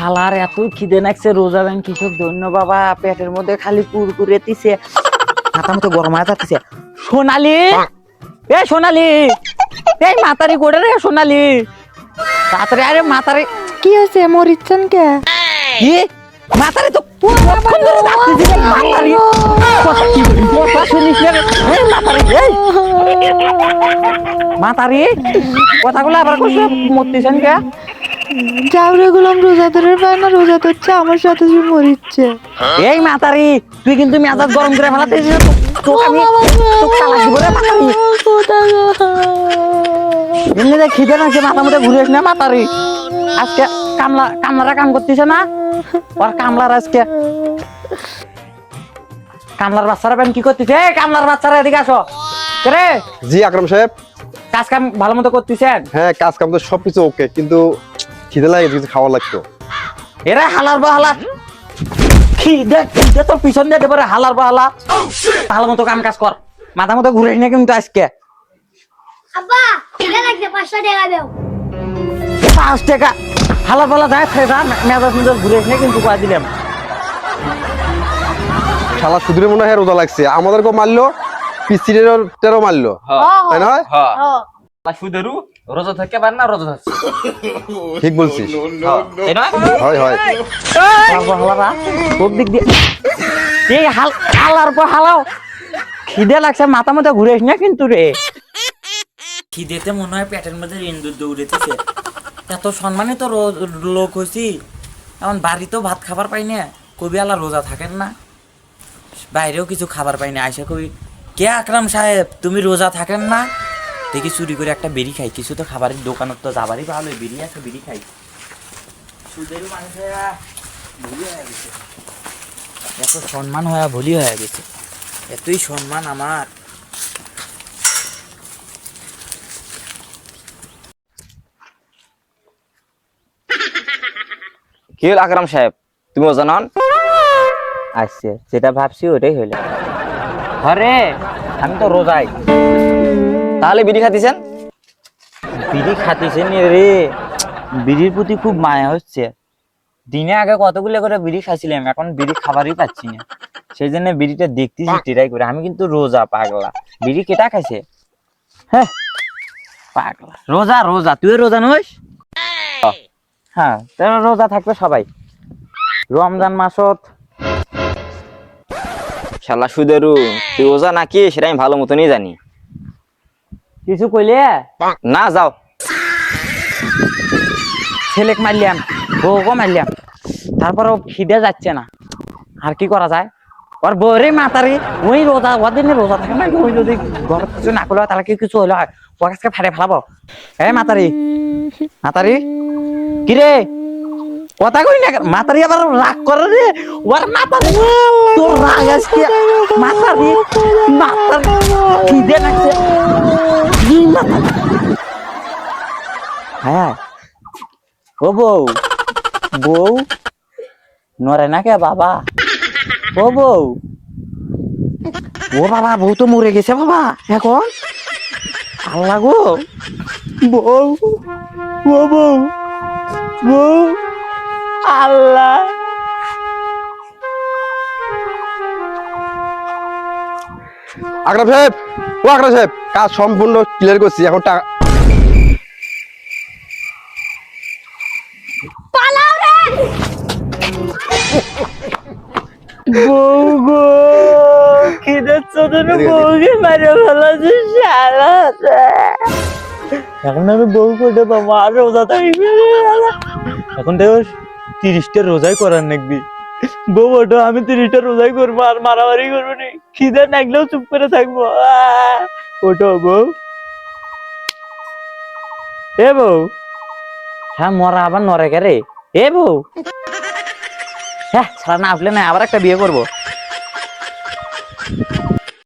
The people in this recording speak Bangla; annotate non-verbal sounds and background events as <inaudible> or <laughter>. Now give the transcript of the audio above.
শালার এত খিদে নাকছে রোজা ব্যাংক কৃষক ধন্য বাবা পেটের মধ্যে খালি কুরকুরে তিছে মাথা মতো গরম হয়ে যাচ্ছে সোনালি! এ সোনালি! এই মাতারি করে রে সোনালি! তাড়াতাড়ি আরে মাতারি কি হয়েছে? মরিচ্ছেন কে? কি? মাতারি তো কতক্ষণ ধরে ডাকতেছি রে, মাতারি। কথা কি বলি? কথা শুনিস না এই মাতারি এই মাতারি! কথাগুলো আবার কইছো মরতেছেন কে? যাওরে গুলাম রোজাদারের পায় না রোজা ধরছে আমার সাথে যে মরিচ্ছে। এই মাতারি তুই কিন্তু মেজাজ গরম করে আমি দিব রে মাতারি। এমনি দেখ খিদে নাকি মাথা মধ্যে ঘুরে না মাতারি। আজকে কামলা কামলারা কাম করতেছে না? ওর কামলার আজকে কামলার বাচ্চারা বেন কি করতেছে? এই কামলার বাচ্চারা এদিকে আসো। রে? জি আকরাম সাহেব। কাজ কাম ভালো মতো করতেছেন? হ্যাঁ কাজ কাম তো সবকিছু ওকে কিন্তু খিদে লাগে কিছু খাওয়া লাগতো। এরা হালার বা হালার খিদে খিদে তোর পিছন দিয়ে দেবে হালার বা হালা ভালো মতো কাম কাজ কর। মাথা মতো ঘুরে না কিন্তু আজকে। আব্বা খিদে লাগছে পাঁচশো টাকা দেও। পাঁচ টাকা। হালার যায় ফেরা মেজাজ মেজাজ ঘুরে না কিন্তু কয়া দিলাম। শালা সুধীর মনে হয় রোজা লাগছে। আমাদেরকেও মারলো পিসিরেরও মারলো। তাই না হ্যাঁ সুদেরু রোজা থেকে পার না রোজা থাকছে <coughs> ঠিক বলছিস। তাই নয় হয় হয়। হালারা সব দিক দিয়ে? এই হাল হালার পর হালাও। খিদে লাগছে মাথা মতো ঘুরে না কিন্তু রে। খিদেতে মনে হয় পেটের মধ্যে ইন্দুর দৌড়েতেছে। এত সম্মানে তো লোক হয়েছি এখন বাড়িতেও ভাত খাবার পাই না কবি আলা রোজা থাকেন না। বাইরেও কিছু খাবার পাই না। আইসা কবি কে আকরাম সাহেব তুমি রোজা থাকেন না? দেখি চুরি করে একটা বেরি খাই। কিছু তো খাবারের দোকানত তো যাবারই ভালো বেরি আছে বেরি খাই। সুদের মানুষেরা ভুলি হয়ে গেছে। এত সম্মান হয়ে ভুলি হয়ে গেছে। এতই সম্মান আমার। কি হল আকরাম সাহেব? তুমি ওজন হন আসছে যেটা ভাবছি ওটাই হইল আরে আমি তো রোজাই। তাহলে বিড়ি খাতিছেন? বিড়ি খাতিছে নি রে। বিড়ির প্রতি খুব মায়া হচ্ছে। দিনে আগে কতগুলো করে বিড়ি খাইছিলাম, এখন বিড়ি খাবারই পাচ্ছি না। সেই জন্য বিড়িটা দেখতেছি ট্রাই করে। আমি কিন্তু রোজা পাগলা। বিড়ি কেটা খাইছে? হ্যাঁ পাগলা। রোজা রোজা। তুই রোজা নইস হ্যাঁ তাহলে রোজা থাকবে সবাই। রমজান মাসত। শালা সুদেরু, তুই ওজা নাকি সেটা আমি ভালো মতনই জানি। কিছু কইলে? না যাও। ছেলেক মারলাম বউকে মারলাম তারপরেও খিদে যাচ্ছে না। আর কি করা যায়? ওর বউরে মাতারি ওই রোজা ওর দিনে রোজা থাকে না ওই যদি ঘর কিছু না করলে তাহলে কি কিছু হলো হয়? ওর কাছে ফাটে ফেলাবো। হ্যাঁ মাতারি। মাতারি। কি রে কথা কই না? মাতারি আবার রাগ করে রে? ওর মাতারি তোর রাগ আজকে মাতারি মাতারি। খিদে লাগছে। হ্যাঁ। ও বউ। বউ? নরে না কে বাবা? ও বউ। ও বাবা, বউ তো মরে গেছে বাবা, এখন? আল্লাহ গো। বউ, ও বউ বউ, আল্লাহ। সাহেব ও আকরাম সাহেব কাজ সম্পূর্ণ ক্লিয়ার করছি এখন টাকা পালাও রে! বউ গো খিদে চোদন বউকে মারে ফেলাছে শালা এখন আমি বউ করে পাবো আর রোজা থাকবে <laughs> এখন দেখো তিরিশটা রোজাই করার নাকবি ওটো আমি তিরিশটা রোজাই করব, আর মারামারি করব নি। খিদে নাকলেও চুপ করে থাকব! ওটো বউ। এ বউ। হ্যাঁ মরা আবার নরে কে রে। এ বউ। হ্যাঁ ছাড়া না আসলে না, আবার একটা বিয়ে করব।